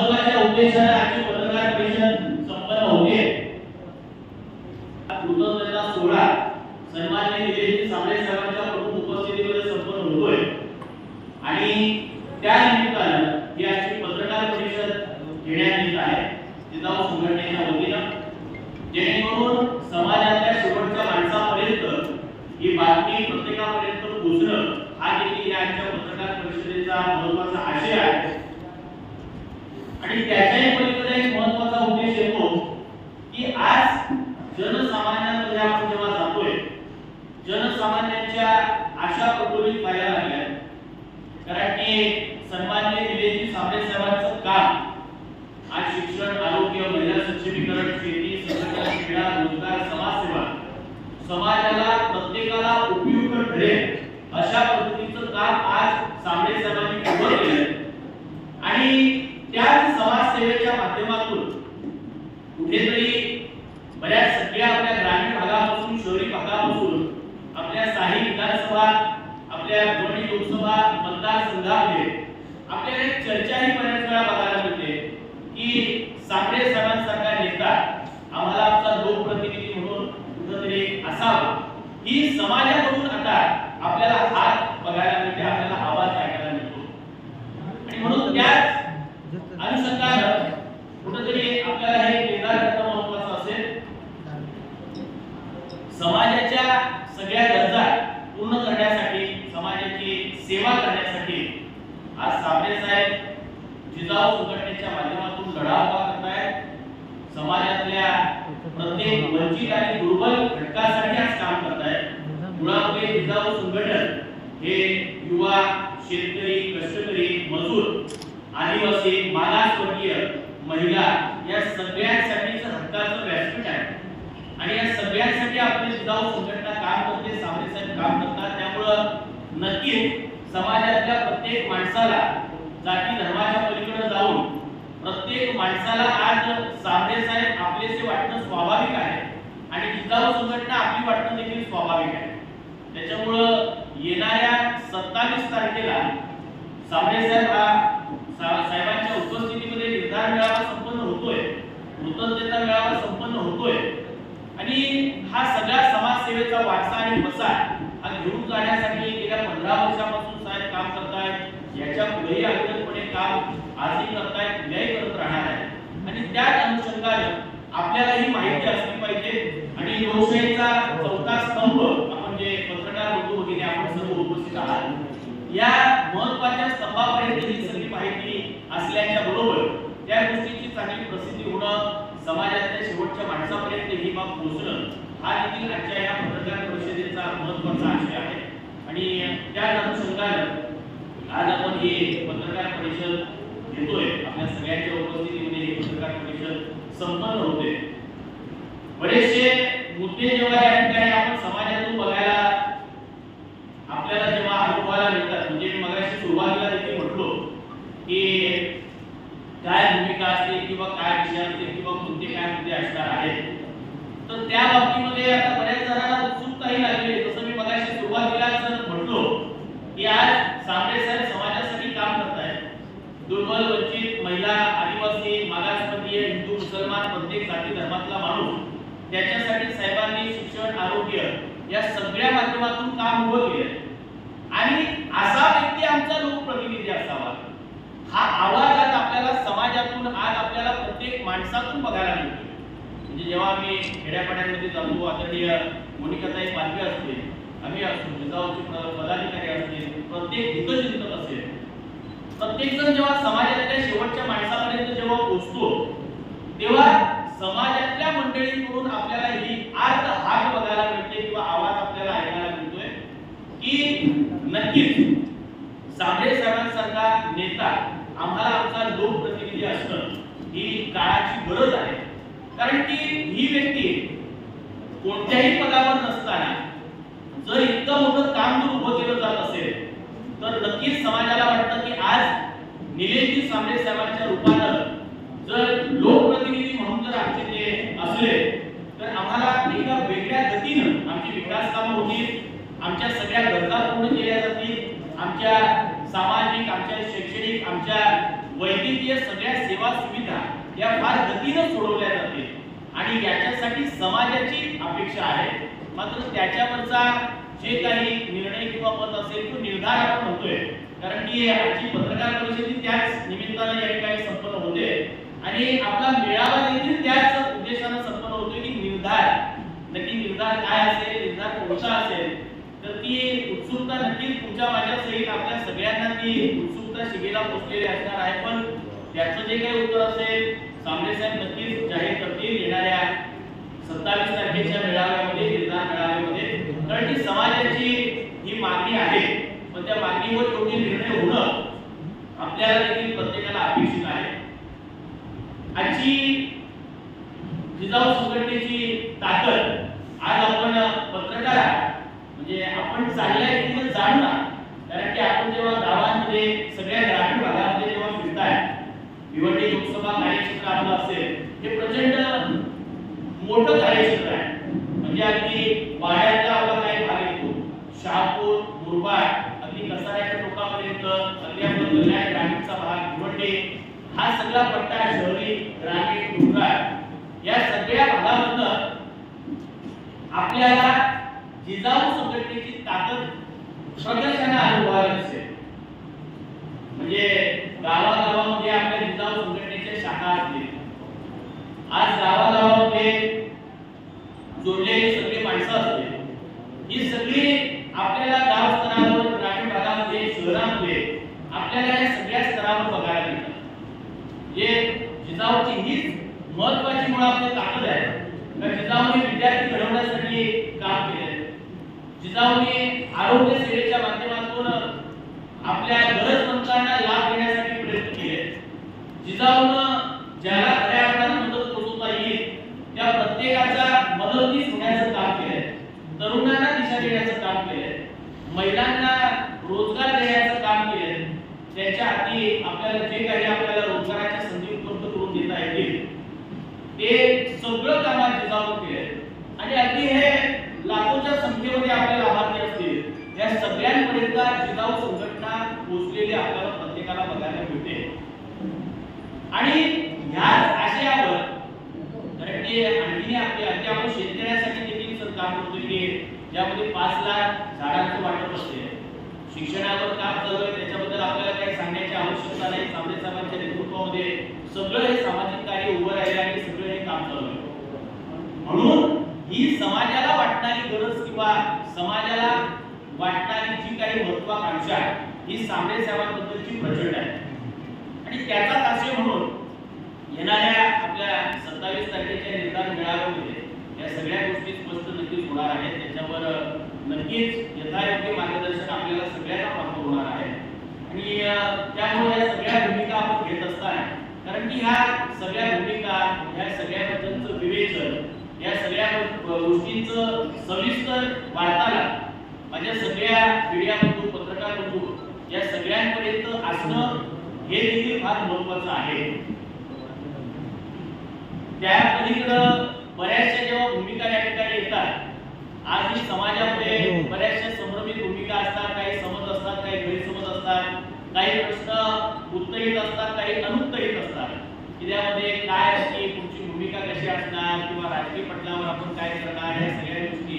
महत्त्वाच्या उद्देशाने आजची पत्रकार परिषद संपन्न होते कृतज्ञता सोहळा सन्माननीय निलेश साबळे साहेबांच्या प्रमुख उपस्थितीमध्ये संपन्न होतोय आणि त्या निमित्तानं ही आजची पत्रकार परिषद घेण्यात येत आहे जिजाऊ संघटनेच्या वतीनं जेणेकरून समाजातल्या शेवटच्या माणसापर्यंत ही बातमी प्रत्येकापर्यंत पोहोचणं हा देखील या आजच्या पत्रकार परिषदेचा महत्त्वाचा आशय आहे आणि त्याच्याही पलीकडे एक महत्त्वाचा उद्देश येतो की आज जनसामान्यांमध्ये आपण जेव्हा जातोय जनसामान्यांच्या आशा प्रफुल्लित व्हायला लागल्या कारण की सन्माननीय निलेशजी साबळे साहेबांचं काम आज शिक्षण आरोग्य महिला सक्षमीकरण शेती संघटना क्रीडा रोजगार समाजसेवा. समाजाला प्रत्येकाला उपयुक्त ठरेल. अशा पद्धतीचं काम आज साबळे साहेबांनी आणि त्याच समाजसेवेच्या माध्यमातून कुठेतरी बऱ्याच सगळ्या आपल्या ग्रामीण भागापासून शहरी भागापासून आपल्या साही विधानसभा आपल्या दोन्ही लोकसभा मतदारसंघामध्ये आपल्याला चर्चाही बऱ्याच वेळा बघायला मिळते की साबळे साहेबांसारखा नेता आम्हाला आमचा लोकप्रतिनिधी म्हणून कुठंतरी असावा ही समाजाकडून आता आपल्याला हात बघायला मिळते आपल्याला आवाज ऐकायला मिळतो आणि म्हणून त्याच अनुषंगानं कुठंतरी आपल्याला हे निर्धार करणं महत्वाचं असेल समाजाच्या सगळ्या गरजा पूर्ण करण्यासाठी समाजाची सेवा करण्यासाठी आज साबरे साहेब जिजाऊ संघटनेच्या माध्यमातून लढा उभा करतायत. समाजातल्या प्रत्येक वंचित आणि दुर्बल घटकासाठी आज काम करतायत. मुळामध्ये जिजाऊ संघटन हे युवा शेतकरी कष्टकरी मजूर आदिवासी मागासवर्गीय महिला या सगळ्यांसाठीच हक्काचं व्यासपीठ आहे. आणि या सगळ्यांसाठी आपली सुद्धा संघटना काम करते सावरे साहेब काम करतात. त्यामुळं नक्कीच समाजातल्या प्रत्येक माणसाला जाती धर्माच्या पलीकडे जाऊन प्रत्येक माणसाला आज सावरे साहेब आपलेसे वाटणं स्वाभाविक आहे आणि जिजाऊ संघटना आपली वाटणं देखील स्वाभाविक आहे. त्याच्यामुळं येणाऱ्या सत्तावीस तारखेला साबळे साहेब हा साहेबांच्या उपस्थितीमध्ये निर्धार मेळावा संपन्न होतोय. कृतज्ञता मेळावा की हा सगळा समाजसेवेचा वारसा आणि वसा आहे. हा घेऊन जाण्यासाठी गेल्या पंधरा वर्षापासून साहेब काम करतायत. याच्या पुढेही अविरतपणे काम आजही करतायत उद्याही करत राहणार आहे आणि त्याच अनुषंगाने आपल्याला ही माहिती असली पाहिजे. आणि लोकशाहीचा चौथा स्तंभ आपण जे पत्रकार बंधू वगैरे आपण सर्व उपस्थित आहात. या महत्त्वाच्या स्तंभापर्यंत ही सगळी माहिती असल्याच्या बरोबर त्या गोष्टीची चांगली प्रसिद्धी होणं समाजातल्या शेवटच्या माणसापर्यंत ही बाब पोहोचणं हा देखील आजच्या या पत्रकार परिषदेचा महत्त्वाचा आशय आहे. आणि त्याच अनुषंगानं आज आपण ही पत्रकार परिषद घेतोय. आपल्या सगळ्यांच्या उपस्थितीमध्ये ही पत्रकार परिषद संपन्न होते बरेचसे मुद्दे जेव्हा या ठिकाणी आपण समाजातून बघायला आपल्याला जेव्हा अनुभवायला मिळतात म्हणजे मी मगाशी सुरुवातीला देखील म्हटलो की काय भूमिका असते किंवा काय विषय असते किंवा कोणते काय मुद्दे असणार आहेत तर त्या बाबतीमध्ये आता बऱ्याच जणांना उत्सुकताही लागली आहे. जसं मी मगाशी सुरुवातीलाच म्हटलो की आज साबळे साहेब समाजासाठी काम करतायत दुर्बल वंचित महिला आदिवासी मागासवर्गीय हिंदू मुसलमान प्रत्येक जाती धर्मातला माणूस त्याच्यासाठी साहेबांनी शिक्षण आरोग्य या सगळ्या माध्यमातून काम उभं केलंय आणि असा व्यक्ती आमचा लोकप्रतिनिधी असावा हा आवाज आज आपल्याला समाजातून आज आपल्याला प्रत्येक माणसातून बघायला मिळतो म्हणजे जेव्हा आम्ही खेड्यापाड्यांमध्ये जातो आदरणीय मोनिकाताई पालवी असते आम्ही असतो जिजाऊचे पदाधिकारी असतील प्रत्येक हितचिंतक असेल. प्रत्येक जण जेव्हा समाजातल्या शेवटच्या माणसापर्यंत जेव्हा पोचतो तेव्हा समाजातल्या मंडळींकडून आपल्याला ही आर्त हात बघायला मिळते किंवा आवाज आपल्याला ऐकायला मिळतोय की नक्कीच साबळे साहेबांसारखा नेता आम्हाला आमचा लोकप्रतिनिधी असणं ही काळाची गरज आहे. कारण की ही व्यक्ती कोणत्याही पदावर नसताना जर इतकं मोठं काम जर उभं केलं जात असेल तर नक्कीच समाजाला वाटतं की आज निलेशजी सांबळे साहेबांच्या रूपानं जर लोकप्रतिनिधी म्हणून जर आमचे ते असले तर आम्हाला एका वेगळ्या गतीनं आमची विकास कामं होतील आमच्या सगळ्या गरजा पूर्ण केल्या जातील आमच्या सामाजिक आमच्या शैक्षणिक आमच्या वैद्यकीय सगळ्या सेवा सुविधा या फार गतीनं सोडवल्या जाते आणि याच्यासाठी समाजाची अपेक्षा आहे. मात्र त्याच्यावरचा जे काही निर्णय किंवा मत असेल तो निर्धार आपण म्हणतोय. कारण की आजची पत्रकार परिषद त्याच निमित्तानं या ठिकाणी संपन्न होते. आणि आपला मेळावा देखील त्याच उद्देशानं संपन्न होतोय की निर्धार. नक्की निर्धार काय असेल निर्धार कोणता असेल? तर ती उत्सुकता नक्कीच तुमच्या माझ्या सहित आपल्या सगळ्यांना ती उत्सुकता शिगेला पोचलेली असणार आहे. पण त्याचं जे काही उत्तर असेल सामने साहेब नक्कीच जाहीर करतील येणाऱ्या सत्तावीस तारखेच्या मेळाव्यामध्ये निर्धार मेळाव्यामध्ये. कारण की समाजाची ही मागणी आहे पण त्या मागणीवर योग्य निर्णय होणं आपल्याला देखील प्रत्येकाला अपेक्षित आहे. आजची जिजाऊ संघटनेची ताकद आज आपण पत्रकार म्हणजे आपण चांगल्या रीतीने जाणणार कारण की आपण जेव्हा गावांमध्ये सगळ्या ग्रामीण भागामध्ये जेव्हा फिरताय भिवंडी लोकसभा कार्यक्षेत्र आपलं असेल हे प्रचंड मोठं कार्यक्षेत्र आहे. म्हणजे अगदी वाड्यातला आपण काही भाग येतो शहापूर मुरबाड अगदी कसाऱ्याच्या लोकांपर्यंत अगदी आपण कल्याण ग्रामीणचा भाग भिवंडे हा सगळा पट्टा शहरी ग्रामीण डोंगराळ या सगळ्या भागामधनं आपल्याला जिजाऊ संघटनेची ताकद प्रदर्शना अनुभवायला दिसेल म्हणजे गावागावामध्ये आपल्या जिजाऊ संघटनेच्या शाखा असतील आज गावागावामध्ये जोडलेली सगळी माणसं असतील ही सगळी आपल्याला गाव स्तरावर ग्रामीण भागामध्ये शहरामध्ये आपल्याला या सगळ्या स्तरावर बघायला मिळतात जे जिजाऊची हीच महत्वाची मुळात आपली ताकद आहे कारण जिजाऊने विद्यार्थी घडवण्यासाठी काम केले जिजाऊने आरोग्य सेवेच्या माध्यमातून आपल्या गरजवंतांना लाभ देण्यासाठी प्रयत्न केले जिजाऊनं ज्याला खऱ्या अर्थाने मदत पोहोचवता येईल त्या प्रत्येकाचा मदतीस होण्याचं काम केलंय तरुणांना दिशा देण्याचं काम केलंय महिलांना रोजगार देण्याचं काम केलंय त्याच्या हाती आपल्याला जे काही आपल्याला रोजगाराच्या संधी उपलब्ध करून देता येतील ते सगळं कामात जिजाऊ केलंय आणि अगदी हे लाखोच्या संख्येमध्ये आपले लाभार्थी असतील या सगळ्यांपर्यंत जिजाऊ संघटना पोहोचलेली आपल्याला प्रत्येकाला बघायला मिळते आणि ह्याच आशयावर कारण की आणखी आपले अगदी आपण शेतकऱ्यांसाठी देखील काम करतोय की ज्यामध्ये पाच लाख झाडांचं वाटप असते. शिक्षणावर काम चालू आहे त्याच्याबद्दल आपल्याला काही सांगण्याची आवश्यकता नाही. सामने साहेबांच्या नेतृत्वामध्ये सगळं हे सामाजिक कार्य उभं राहिलं आणि सगळं हे काम चालू आहे. म्हणून ही समाजाला वाटणारी गरज किंवा समाजाला वाटणारी जी काही महत्वाकांक्षा आहे ही सामने साहेबांबद्दलची प्रचंड आहे. आणि त्याचाच आशय म्हणून येणाऱ्या आपल्या सत्तावीस तारखेच्या निर्धार मेळाव्यामध्ये या सगळ्या गोष्टी स्पष्ट नक्कीच होणार आहेत. त्याच्यावर नक्कीच यथायोग्य मार्गदर्शन आपल्याला सगळ्यांना प्राप्त होणार आहे. आणि त्यामुळे या सगळ्या भूमिका आपण घेत असताना कारण की ह्या सगळ्या भूमिका ह्या सगळ्याबद्दलचं विवेचन या सगळ्या गोष्टींचं सविस्तर वार्तालाप माझ्या सगळ्या मीडिया बंधू पत्रकार बंधू या सगळ्यांपर्यंत असणं हे देखील फार महत्वाचं आहे. त्या पलीकडं बऱ्याचशा जेव्हा भूमिका या ठिकाणी येतात आज ही समाजामध्ये बऱ्याचशा संभ्रमित भूमिका असतात काही समज असतात काही गैरसमज असतात काही प्रश्न उत्तरित असतात काही अनुत्तरित असतात. त्यामध्ये काय असते तुमची भूमिका कशी असणार किंवा राजकीय पटलावर आपण काय करणार या सगळ्या गोष्टी.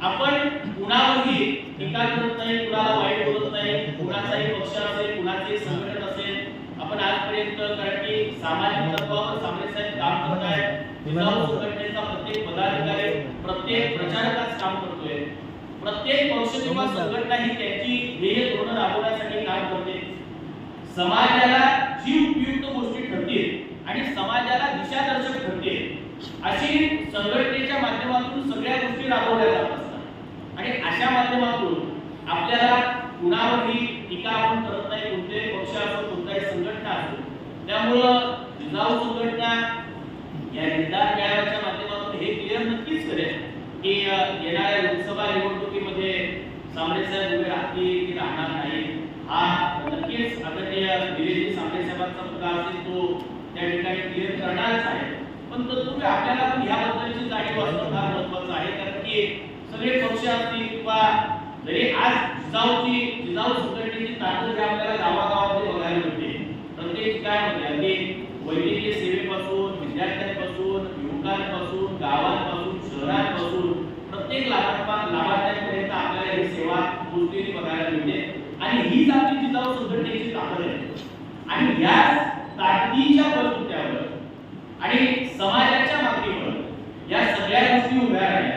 आपण कुणावरही टीका करत नाही कुणाला वाईट बोलत नाही कुणाचाही पक्ष असेल कुणाचेही संघटना आपण आजपर्यंत कारण की सामाजिक तत्वावर सामने साहेब काम करत आहेत. जिजाऊ संघटनेचा प्रत्येक पदाधिकारी प्रत्येक प्रचारकाच काम करतोय. प्रत्येक पक्ष किंवा संघटना ही त्याची ध्येय धोरण राबवण्यासाठी काम करते. समाजाला जी उपयुक्त गोष्टी ठरतील आणि समाजाला दिशादर्शक ठरतील अशी संघटनेच्या माध्यमातून सगळ्या गोष्टी राबवल्या जात असतात. आणि अशा माध्यमातून आपल्याला कुणावरही टीका आपण करत नाही कोणत्याही पक्ष असो कोणत्याही संघटना असो. त्यामुळं जिजाऊ संघटना या निर्धार मेळाव्याच्या माध्यमातून हे क्लिअर नक्कीच करेल की येणाऱ्या लोकसभा निवडणुकीमध्ये सामरे साहेब उभे राहतील की राहणार नाही हा नक्कीच आदरणीय दिलेली सामरे साहेबांचा मुद्दा असेल तो त्या ठिकाणी क्लिअर करणारच आहे. पण तत्पूर्वी आपल्याला पण ह्याबद्दलची जाणीव असणं फार महत्वाचं आहे कारण की सगळे पक्ष असतील किंवा जरी आज जिजाऊची जिजाऊ सुतळणीची ताकद जी आपल्याला गावागावामध्ये बघायला मिळते प्रत्येक काय म्हणजे अगदी वैद्यकीय सेवेपासून विद्यार्थ्यांपासून युवकांपासून गावांपासून शहरांपासून प्रत्येक लाभार्थ्या लाभार्थ्यांपर्यंत आपल्याला ही सेवा पूर्तीने बघायला मिळते. आणि हीच आपली जिजाऊ सुतळणीची ताकद आहे. आणि या ताकदीच्या बलबुत्यावर आणि समाजाच्या मागणीवर या सगळ्या गोष्टी उभ्या राहिल्या.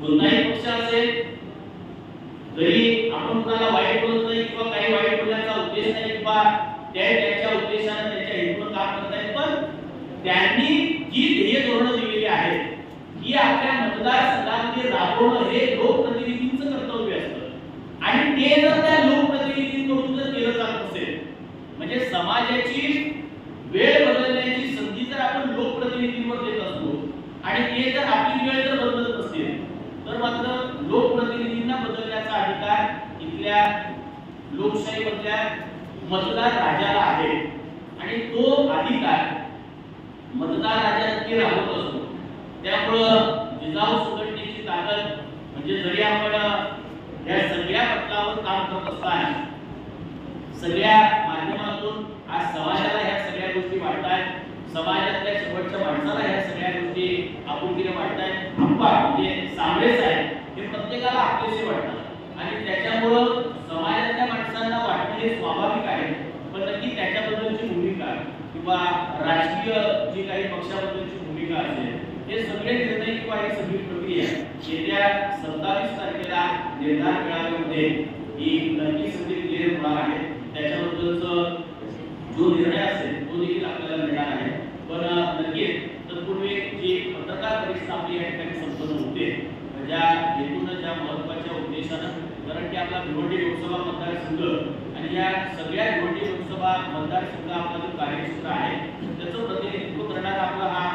कोणताही पक्ष असेल आपण कुणाला वाईट बोलत नाही किंवा काही वाईट बोलण्याचा उद्देश नाही किंवा त्या त्याच्या उद्देशाने त्याच्या हेतून काम करत आहेत पण त्यांनी जी ध्येय धोरणं दिलेली आहेत ही आपल्या मतदारसंघामध्ये राबवणं हे लोकप्रतिनिधींचं कर्तव्य आहे आणि ते जर त्या लोकप्रतिनिधींकडून जर केलं जात असेल म्हणजे समाजाची वेळ बदलण्याची संधी जर आपण लोकप्रतिनिधींवर देत असतो आणि ते जर आपली वेळ जर बदलत नसतील तर मात्र लोकप्रतिनिधींना बदलण्याचा अधिकार इथल्या लोकशाहीमधल्या मतदार राजाला आहे आणि तो अधिकार मतदार राजा नक्की राबवत असतो त्यामुळं जिजाऊ संघटनेची ताकद म्हणजे जरी आपण या सगळ्या पटलावर काम करत असताना सगळ्या माध्यमातून आज समाजाला ह्या सगळ्या गोष्टी वाटतायत समाजातल्या शेवटच्या माणसाला ह्या सगळ्या गोष्टी आपुलकीने वाटतायत आप्पा म्हणजे सामरेच आहे हे प्रत्येकाला आपलेसे वाटतात आणि त्याच्यामुळं समाजातल्या माणसांना वाटणं हे स्वाभाविक आहे पण नक्की त्याच्याबद्दलची भूमिका किंवा राजकीय जी काही पक्षाबद्दलची भूमिका असेल हे सगळे निर्णय किंवा ही सगळी प्रक्रिया येत्या सत्तावीस तारखेला निर्धार मेळाव्यामध्ये ही नक्की सगळी क्लिअर होणार आहे. त्याच्याबद्दलच जो निर्णय असेल तो देखील आपल्याला मिळणार आहे. पण नक्कीच तत्पूर्वी जी पत्रकार परिषद आपली या ठिकाणी संपन्न होते ज्या हेतून ज्या महत्त्वाच्या उद्देशानं कारण की आपला भिवंडी लोकसभा मतदारसंघ या सगळ्या भिवंडी लोकसभा मतदारसंघ आपला जो कार्यक्षेत्र आहे. त्याचं प्रतिनिधित्व करणारा आपला हा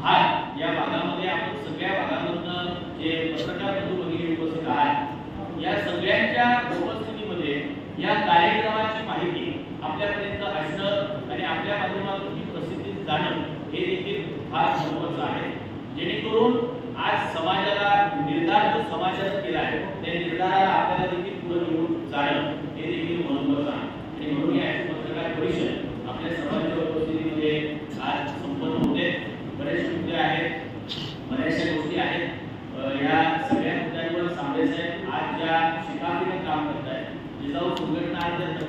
भाग या भागामध्ये आपण सगळ्या भागामधनं जे पत्रकार बंधू भगिनी उपस्थित आहात या सगळ्यांच्या उपस्थितीमध्ये या कार्यक्रमाची माहिती आपल्यापर्यंत असणं आणि आपल्या माध्यमातून ती प्रसिद्धीत जाणं हे देखील फार महत्वाचं आहे. जेणेकरून आज समाजाला निर्धार जो समाजानं केला आहे त्या निर्धाराला आपल्याला देखील पुढे घेऊन जाणं हे देखील महत्वाचं आहे आणि म्हणून या पत्रकार परिषद आपल्या सर्वांच्या उपस्थितीमध्ये आज संपन्न होते बरेचसे मुद्दे आहेत बऱ्याचशा गोष्टी आहेत अ, या सगळ्या मुद्द्यांवर सामरे साहेब आज ज्या शिकारीने काम करत आहेत जिजाऊ संघटना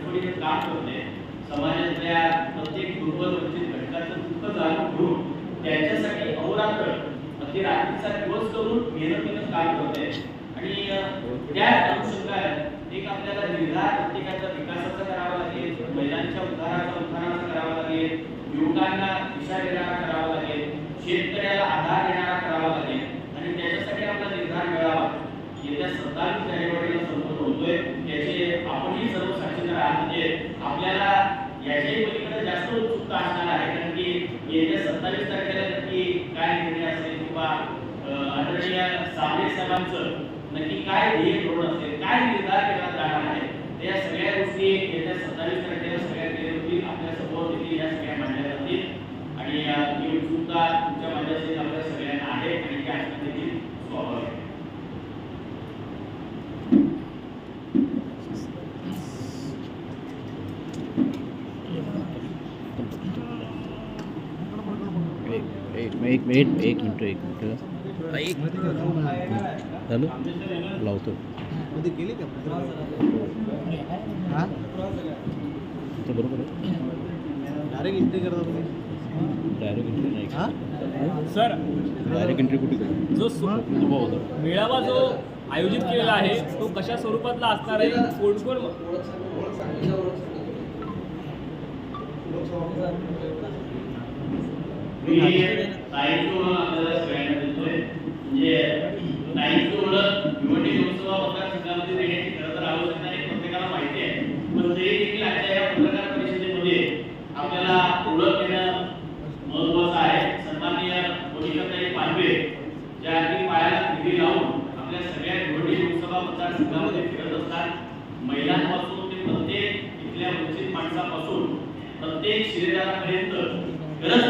आज ज्या काम करते समाजातल्या प्रत्येक दुर्बल वंचित घटकाचं दुःख जाणून घेऊन त्यांच्यासाठी अहोरात्र अगदी रात्रीचा दिवस करून मेहनतीनं काम करते आणि अ, त्याच अनुषंगाने एक आपल्याला निर्धार प्रत्येकाचा विकासाचा करावा लागेल महिलांच्या उद्धाराचा उद्धाराचा करावा लागेल युवकांना दिशा देणारा करावा लागेल शेतकऱ्याला आधार देणारा करावा लागेल. आणि त्याच्यासाठी आपला निर्धार मिळावा. येत्या सत्ता जानेवारीला संपन्न होतोय याचे आपणही सर्व साक्षीदार आहात म्हणजे आपल्याला याच्याही पलीकडे जास्त उत्सुकता असणार आहे कारण की येत्या सत्तावीस तारखेला नक्की काय निर्णय असेल किंवा अं, आदरणीय साबळे साहेबांचं नक्की काय ध्येय धोरण असेल काय निर्धार केला जाणार आहे त्या सगळ्या गोष्टी येत्या सत्तावीस तारखेला सगळ्या केल्या होतील आपल्यासमोर देखील या सगळ्या मांडल्या जातील. आणि ही उत्सुकता तुमच्या माझ्याशी आपल्या सगळ्यांना आहे आणि त्या असणं देखील स्वाभाविक आहे एक एक एक मिनिट एक मिनिट. एक झालं? लावतो. हा बरोबर आहे. डायरेक्ट एंट्री करता तुम्ही. डायरेक्ट एंट्री नाही. हा? सर डायरेक्ट एंट्री कुठे करू? जो मेळावा जो आयोजित केलेला आहे तो कशा स्वरूपातला असणार आहे? कोण कोण मी ताईंची ओळख आपल्याला सगळ्यांना देतोय. म्हणजे ताईंची ओळख भिवंडी लोकसभा मतदारसंघामध्ये देण्याची खरं तर आवश्यकता नाही प्रत्येकाला माहिती आहे. पण तरी देखील आजच्या या पत्रकार परिषदेमध्ये आपल्याला ओळख देणं महत्वाचं आहे. सन्माननीय मोनिकाताई पांडवे ज्या अगदी पायाला फिरी लावून आपल्या सगळ्या भिवंडी लोकसभा मतदारसंघामध्ये फिरत असतात. महिलांपासून ते प्रत्येक इथल्या वंचित माणसापासून प्रत्येक शिलेदारापर्यंत गरज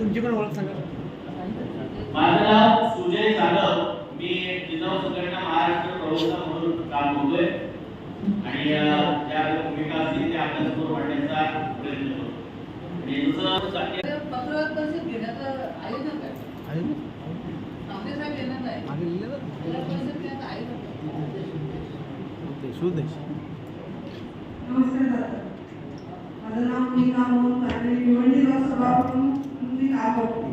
तुमची पण ओळख सांगा. माझं नाव सुजय जाधव. मी जिल्हा संघटना महाराष्ट्र प्रवक्ता म्हणून काम करतोय. आणि त्या भूमिका असतील त्या आपल्यासमोर मांडण्याचा प्रयत्न करतो नमस्कार माझं नाव मी काम भिवंडी सभापती हात होते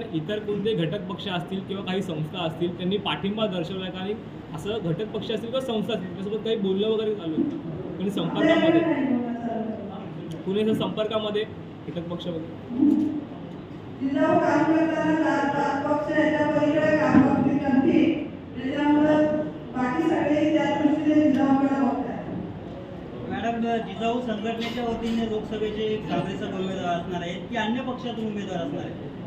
कारण इतर कोणते घटक पक्ष असतील किंवा काही संस्था असतील त्यांनी पाठिंबा दर्शवला आहे आणि असं घटक पक्ष असतील किंवा संस्था असतील त्यासोबत काही बोललं वगैरे चालू होतं कोणी संपर्कामध्ये? कुणी संपर्कामध्ये? घटक पक्ष वगैरे? मॅडम जिजाऊ संघटनेच्या वतीने लोकसभेचे काँग्रेसचा उमेदवार असणार आहेत की अन्य पक्षातून उमेदवार असणार आहेत?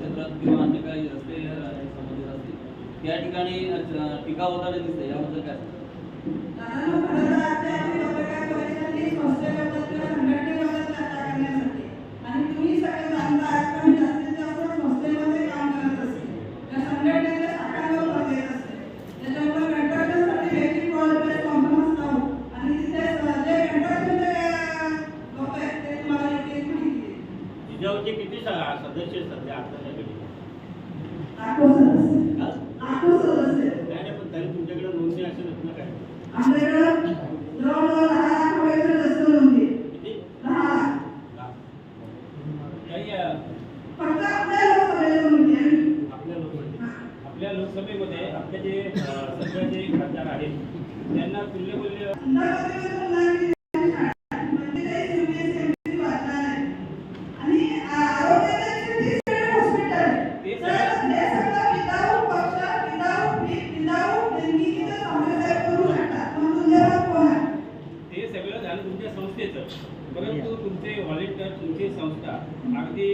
क्षेत्रात किंवा अन्य काही रस्ते संबंधित असतील त्या ठिकाणी टीका होताना दिसते याबद्दल काय तुमच्या संस्थेचं. परंतु तुमचे व्हॉलेंटियर तुमची संस्था अगदी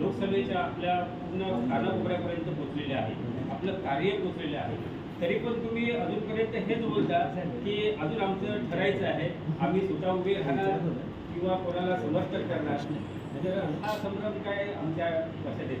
लोकसभेच्या आपल्या पूर्ण कानाकोपऱ्यापर्यंत पोचलेले आहे. आपलं कार्य पोचलेलं आहे. तरी पण तुम्ही अजूनपर्यंत हेच बोलता की अजून आमचं ठरायचं आहे. आम्ही स्वतः उभे राहणार किंवा कोणाला समर्थन करणार तर म्हणजे हा संभ्रम काय आमच्या लक्षात येत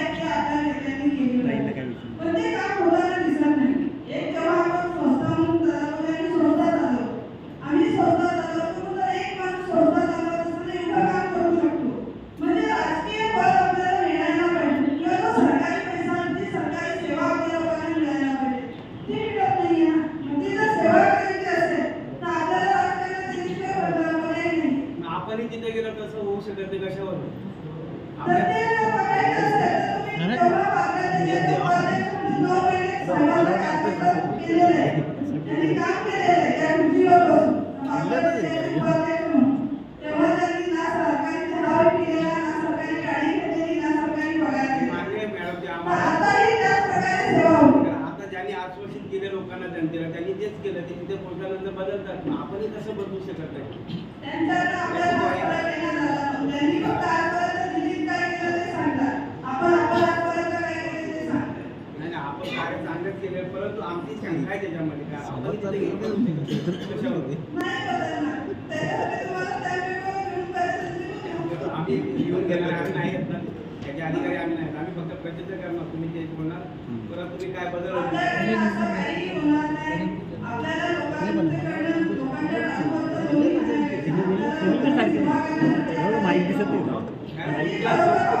तेच केलं की तिथे पोहोचल्यानंतर बदलतात. आपणही कसं बदलू शकत नाही. आपण केलं परंतु आमची शंका आहे त्याच्यामध्ये. काय आम्ही नाही त्याच्या अधिकारी आम्ही नाही फक्त प्रचित करणार. तुम्ही ते बोलणार. परत तुम्ही काय बदल Jesus.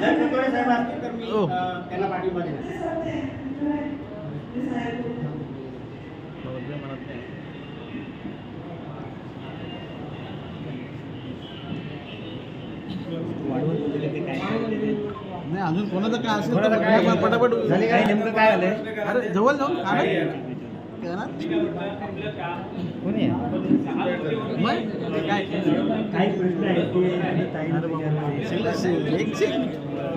हो. नाही अजून कोणाचं काय असेल पटापट काय? नेमकं काय आलंय अरे जवळ जाऊन काय कोणी काय काही प्रश्न